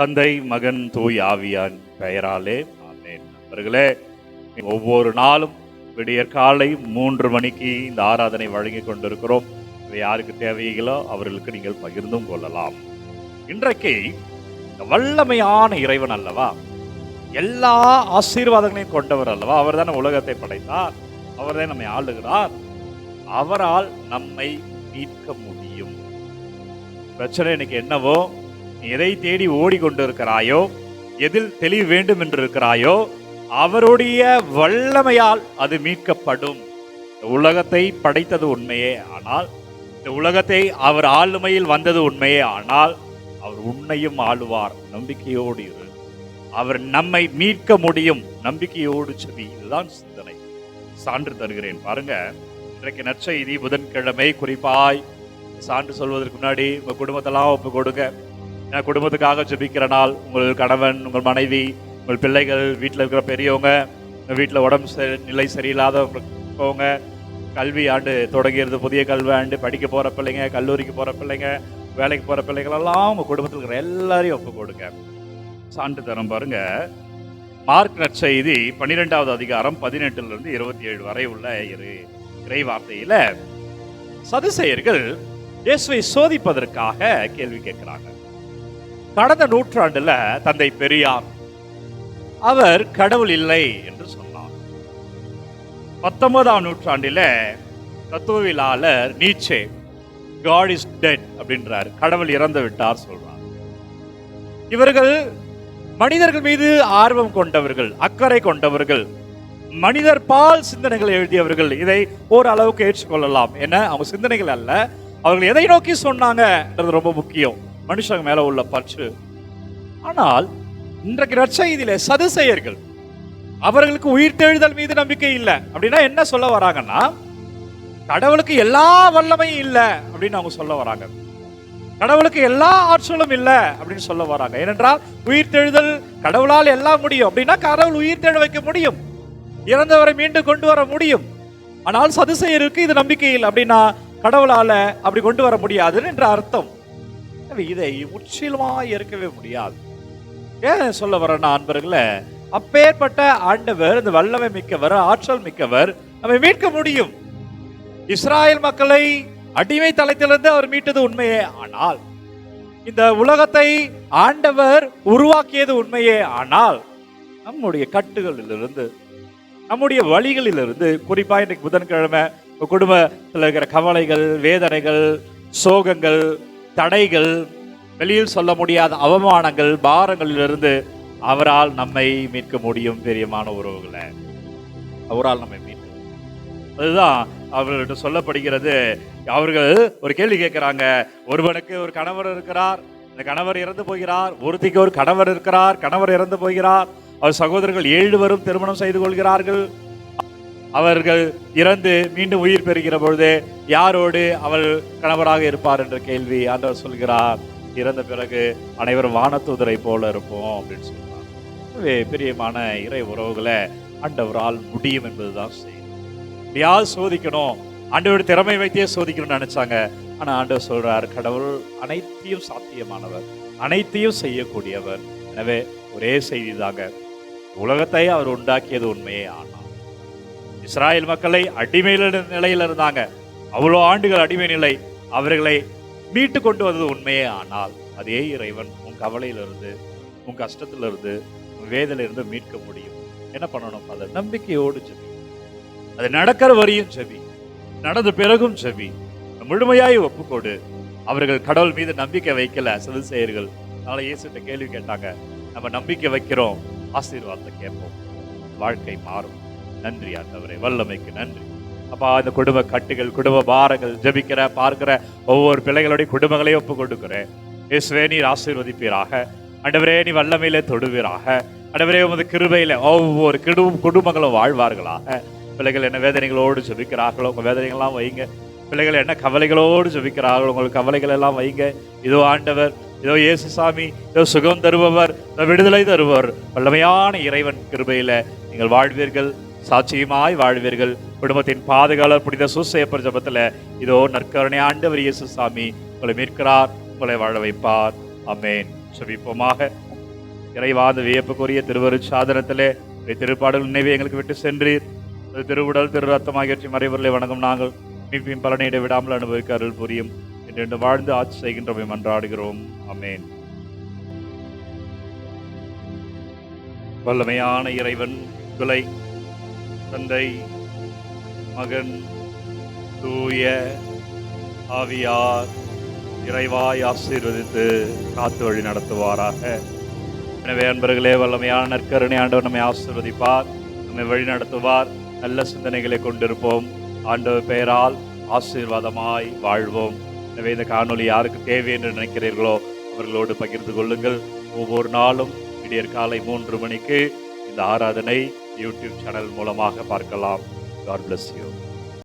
தந்தை மகன் தூய் ஆவியான் பெயராலே ஆமேன். நண்பர்களே ஒவ்வொரு நாளும் விடியற் காலை மூன்று மணிக்கு இந்த ஆராதனை வழங்கி கொண்டிருக்கிறோம். இவை யாருக்கு தேவைகளோ அவர்களுக்கு நீங்கள் பகிர்ந்தும் கொள்ளலாம். இன்றைக்கு இந்த வல்லமையான இறைவன் அல்லவா? எல்லா ஆசீர்வாதங்களையும் கொண்டவர் அல்லவா? அவர் தானே உலகத்தை படைத்தார். அவர் தான் நம்மை ஆளுகிறார். அவரால் நம்மை மீட்க முடியும். பிரச்சனை எனக்கு என்னவோ நீ எதை தேடி ஓடிக்கொண்டிருக்கிறாயோ எதில் தெளிவு வேண்டும் என்று இருக்கிறாயோ அவருடைய வல்லமையால் அது மீட்கப்படும். இந்த உலகத்தை படைத்தது உண்மையே ஆனால் இந்த உலகத்தை அவர் ஆளுமையில் வந்தது உண்மையே ஆனால் அவர் உன்னையும் ஆளுவார். நம்பிக்கையோடு இரு. அவர் நம்மை மீட்க முடியும். நம்பிக்கையோடு செவி. இதுதான் சிந்தனை. சான்று தருகிறேன். பாருங்க இன்றைக்கு நற்செய்தி புதன்கிழமை குறிப்பாய் சான்று சொல்வதற்கு முன்னாடி உங்கள் குடும்பத்தெல்லாம் ஒப்பு கொடுங்க. ஏன்னா குடும்பத்துக்காக ஜெபிக்கிற நாள் உங்கள் கணவன் உங்கள் மனைவி உங்கள் பிள்ளைகள் வீட்டில் இருக்கிற பெரியவங்க உங்கள் வீட்டில் உடம்பு சரி நிலை சரியில்லாதவங்க கல்வி ஆண்டு தொடங்கிறது புதிய கல்வி ஆண்டு படிக்க போகிற பிள்ளைங்க கல்லூரிக்கு போகிற பிள்ளைங்க வேலைக்கு போகிற பிள்ளைங்களெல்லாம் உங்கள் குடும்பத்தில் இருக்கிற எல்லாரையும் ஒப்பு கொடுங்க. சான்று தரம் பாருங்க. மார்க் நற்செய்தி பன்னிரெண்டாவது அதிகாரம் பதினெட்டுல இருந்து இருபத்தி ஏழு வரை உள்ள இரு இறை வார்த்தையில சதுசெயர்கள் இயேசுவை சோதிப்பதற்காக கேள்வி கேட்கிறாங்க கடந்த நூற்றாண்டுல தந்தை பெரியார் அவர் கடவுள் இல்லை என்று சொன்னார். பத்தொன்பதாம் நூற்றாண்டில தத்துவவியலாளர் நீச்சே காட் இஸ் டெட் அப்படின்றார். கடவுள் இறந்து விட்டார் சொல்றார். இவர்கள் மனிதர்கள் மீது ஆர்வம் கொண்டவர்கள் அக்கறை கொண்டவர்கள் மனிதர் பால் சிந்தனைகளை எழுதியவர்கள் இதை ஓரளவுக்கு ஏற்றுக்கொள்ளலாம் என அவங்க சிந்தனைகள் அல்ல அவர்கள் எதை நோக்கி சொன்னாங்கன்றது ரொம்ப முக்கியம். மனுஷங்க மேல உள்ள பற்று. ஆனால் இன்றைக்கு நற்செய்தியில சதுசெயர்கள். அவர்களுக்கு உயிர்த்தெழுதல் மீது நம்பிக்கை இல்லை. அப்படின்னா என்ன சொல்ல வராங்கன்னா கடவுளுக்கு எல்லா வல்லமையும் இல்லை அப்படின்னு அவங்க சொல்ல வராங்க. கடவுளுக்கு எல்லா ஆற்றலும் இல்லை அப்படின்னு சொல்ல வராங்க. ஏனென்றால் உயிர்த்தெழுதல் கடவுளால் எல்லாம் முடியும். அப்படின்னா கடவுள் உயிர்த்தெழ வைக்க முடியும். இறந்தவரை மீண்டும் கொண்டு வர முடியும். ஆனால் சதுசெயருக்கு இது நம்பிக்கை இல்லை. அப்படின்னா கடவுளால அப்படி கொண்டு வர முடியாதுன்னு என்ற அர்த்தம். எனவே இதை முற்றிலுமாக இருக்கவே முடியாது. ஏன் சொல்ல வரேன்னா அன்பர்களே அப்பேற்பட்ட ஆண்டவர் இந்த வல்லமை மிக்கவர் ஆற்றல் மிக்கவர் நம்மை மீட்க முடியும். இஸ்ராயல் மக்களை அடிமை தளத்திலிருந்து அவர் மீட்டது உண்மையே ஆனால் இந்த உலகத்தை ஆண்டவர் உருவாக்கியது உண்மையே ஆனால் நம்முடைய கட்டுகளிலிருந்து நம்முடைய வழிகளிலிருந்து குறிப்பா இன்றைக்கு புதன்கிழமை குடும்பத்தில் இருக்கிற கவலைகள் வேதனைகள் சோகங்கள் தடைகள் வெளியில் சொல்ல முடியாத அவமானங்கள் பாரங்களிலிருந்து அவரால் நம்மை மீட்க முடியும் பெரியமான உறவுகளை. அவரால் நம்மை மீட்க அதுதான் அவர்கள்ட்ட சொல்லப்படுகிறது. அவர்கள் ஒரு கேள்வி கேட்குறாங்க. ஒருவனுக்கு ஒரு கணவர் இருக்கிறார். இந்த கணவர் இறந்து போகிறார். ஒருத்திக்கு ஒரு கணவர் இருக்கிறார். கணவர் இறந்து போகிறார். அவர் சகோதரர்கள் ஏழு வரும் திருமணம் செய்து கொள்கிறார்கள். அவர்கள் இறந்து மீண்டும் உயிர் பெறுகிற பொழுது யாரோடு அவள் கணவராக இருப்பார் என்ற கேள்வி ஆண்டவர் சொல்கிறார். இறந்த பிறகு அனைவரும் வானத்தூதரை போல இருப்போம் அப்படின்னு சொல்றார். பிரியமான இறை உறவுகளை ஆண்டவரால் முடியும் என்பதுதான் செய்யும் எப்படியாவது சோதிக்கணும்? ஆண்டவர் திறமை வைத்தே சோதிக்கணும்னு நினைச்சாங்க. ஆனா ஆண்டவர் சொல்றார் கடவுள் அனைத்தையும் சாத்தியமானவர் அனைத்தையும் செய்யக்கூடியவர். எனவே ஒரே செய்தி தாங்க உலகத்தை அவர் உண்டாக்கியது உண்மையே ஆனால் இஸ்ராயல் மக்களை அடிமையில நிலையில இருந்தாங்க. அவ்வளோ ஆண்டுகள் அடிமை நிலை அவர்களை மீட்டு கொண்டு வந்தது உண்மையே. ஆனால் அதே இறைவன் உன் கவலையிலிருந்து உன் கஷ்டத்திலிருந்து உன் வேதனையிலிருந்து மீட்க முடியும். என்ன பண்ணணும்? அதை நம்பிக்கையோடு ஜெபி. அது நடக்கிற வரையும் செவி நடந்த பிறகும் செவி முழுமையாய் ஒப்புக்கொடு. அவர்கள் கடவுள் மீது நம்பிக்கை வைக்கல. சதுசெயர்கள் அதனால இயேசுகிட்ட கேள்வி கேட்டாங்க. நம்ம நம்பிக்கை வைக்கிறோம். ஆசீர்வாதத்தை கேட்போம். வாழ்க்கை மாறும். நன்றி ஆண்டவரே. வல்லமைக்கு நன்றி. அப்பா இந்த குடும்ப கட்டுகள் குடும்ப பாரங்கள் ஜெபிக்கிற பார்க்கிற ஒவ்வொரு பிள்ளைகளுடைய குடும்பங்களையும் ஒப்பு கொடுக்கிறேன் இயேசுவே நீர் ஆசீர்வதிப்பீராக. அண்டவரே நீ வல்லமையிலே தொடுவீராக. அண்டவரே உமது கிருபையில ஒவ்வொரு கிடும் குடும்பங்களும் வாழ்வார்களாக. பிள்ளைகள் என்ன வேதனைகளோடு ஜபிக்கிறார்களோ உங்கள் வேதனைகள்லாம் வைங்க. பிள்ளைகள் என்ன கவலைகளோடு ஜபிக்கிறார்களோ உங்கள் கவலைகள் எல்லாம் வைங்க. இதோ ஆண்டவர் இதோ இயேசு சாமி இதோ சுகம் தருபவர் இதோ விடுதலை தருபவர். வல்லமையான இறைவன் கிருபையில நீங்கள் வாழ்வீர்கள். சாட்சியமாய் வாழ்வீர்கள். குடும்பத்தின் பாதுகாவலர் புனித சுசேப்பர் ஜபத்தில் இதோ நற்கருணை ஆண்டவர் இயேசு சாமி உங்களை மீட்கிறார் உங்களை வாழ வைப்பார். அமேன் செபிப்போமாக. இறைவாத வியப்புக்குரிய திருவரு சாதனத்திலே திருப்பாடல் நினைவை எங்களுக்கு விட்டு சென்றீர். அது திருவுடல் திரு ரத்தம் ஆகியவற்றை மறைவர்களை வணங்கும் நாங்கள் மீட்பின் பலனையிட விடாமல் அனுபவிக்க அருள் புரியும். என்று வாழ்ந்து ஆட்சி செய்கின்றவை மன்றாடுகிறோம். அமேன் வல்லமையான இறைவன் விலை தந்தை மகன் தூய ஆவியார் இறைவாய் ஆசீர்வதித்து காத்து வழி நடத்துவாராக. எனவே அன்பர்களே வல்லமையான நற்கருணை ஆண்டவர் நம்மை ஆசீர்வதிப்பார் நம்மை வழி நடத்துவார் நல்ல சிந்தனைகளை கொண்டிருப்போம். ஆண்டவர் பெயரால் ஆசீர்வாதமாய் வாழ்வோம். எனவே இந்த காணொளி யாருக்கு தேவை என்று நினைக்கிறீர்களோ அவர்களோடு பகிர்ந்து கொள்ளுங்கள். ஒவ்வொரு நாளும் விடியற் காலை மூன்று மணிக்கு இந்த ஆராதனை யூடியூப் சேனல் மூலமாக பார்க்கலாம் காட் bless you